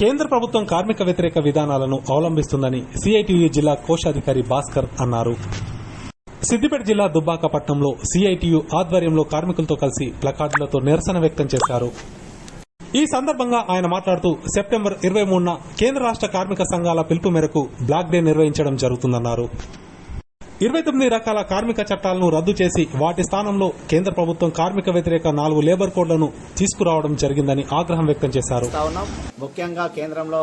కేంద్ర ప్రభుత్వం కార్మిక వ్యతిరేక విధానాలను అవలంబిస్తుందని సిఐటియు జిల్లా కోశాధికారి భాస్కర్ అన్నారు. సిద్దిపేట జిల్లా దుబ్బాకపట్నంలో సిఐటియు ఆధ్వర్యంలో కార్మికులతో కలిసి ప్లకార్డులతో నిరసన వ్యక్తం చేశారు. ఈ సందర్భంగా ఆయన మాట్లాడుతూ సెప్టెంబర్ ఇరవై మూడున కేంద్ర రాష్ట్ర కార్మిక సంఘాల పిలుపు మేరకు బ్లాక్ డే నిర్వహించడం జరుగుతుందన్నారు. ఇరవై తొమ్మిది రకాల కార్మిక చట్టాలను రద్దు చేసి వాటి స్థానంలో కేంద్ర ప్రభుత్వం కార్మిక వ్యతిరేక నాలుగు లేబర్ కోడ్లను తీసుకురావడం జరిగిందని ఆగ్రహం వ్యక్తం చేశారు. ముఖ్యంగా కేంద్రంలో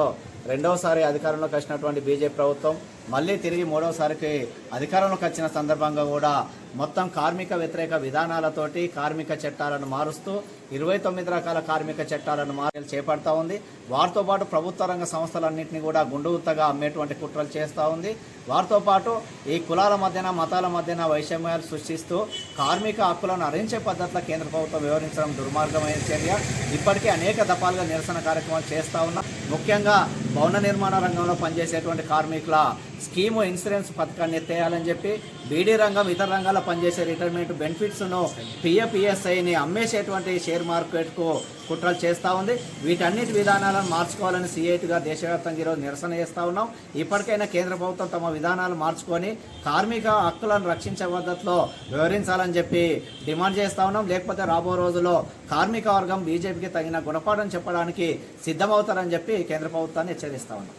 రెండవసారి అధికారంలోకి వచ్చినటువంటి బీజేపీ ప్రభుత్వం మళ్ళీ తిరిగి మూడవసారికి అధికారంలోకి వచ్చిన సందర్భంగా కూడా మొత్తం కార్మిక వ్యతిరేక విధానాలతోటి కార్మిక చట్టాలను మారుస్తూ ఇరవై తొమ్మిది రకాల కార్మిక చట్టాలను మారు చేపడతా ఉంది. వారితో పాటు ప్రభుత్వ రంగ సంస్థలన్నింటినీ కూడా గుండుగుత్తగా అమ్మేటువంటి కుట్రలు చేస్తూ ఉంది. వారితో పాటు ఈ కులాల మధ్యన మతాల మధ్యన వైషమ్యాలు సృష్టిస్తూ కార్మిక హక్కులను అరించే పద్ధతిలో కేంద్ర ప్రభుత్వం వివరించడం దుర్మార్గమైన చర్య. ఇప్పటికే అనేక దఫాలుగా నిరసన కార్యక్రమాలు చేస్తూ ఉన్నా. ముఖ్యంగా భవన నిర్మాణ రంగంలో పనిచేసేటువంటి కార్మికుల స్కీము ఇన్సూరెన్స్ పథకాన్ని ఎత్తేయాలని చెప్పి బీడీ రంగం ఇతర రంగాల్లో పనిచేసే రిటైర్మెంట్ బెనిఫిట్స్ను పిఎఫ్ఈఎస్ఐని అమ్మేసేటువంటి షేర్ మార్కెట్కు కుట్రలు చేస్తూ ఉంది. వీటన్నిటి విధానాలను మార్చుకోవాలని సిఐటిగా దేశవ్యాప్తంగా ఈరోజు నిరసన చేస్తూ ఉన్నాం. ఇప్పటికైనా కేంద్ర ప్రభుత్వం తమ విధానాలు మార్చుకొని కార్మిక హక్కులను రక్షించే పద్ధతిలో వివరించాలని చెప్పి డిమాండ్ చేస్తా ఉన్నాం. లేకపోతే రాబో రోజుల్లో కార్మిక వర్గం బీజేపీకి తగిన గుణపాఠం చెప్పడానికి సిద్ధమవుతారని చెప్పి కేంద్ర ప్రభుత్వాన్ని హెచ్చరిస్తా ఉన్నాం.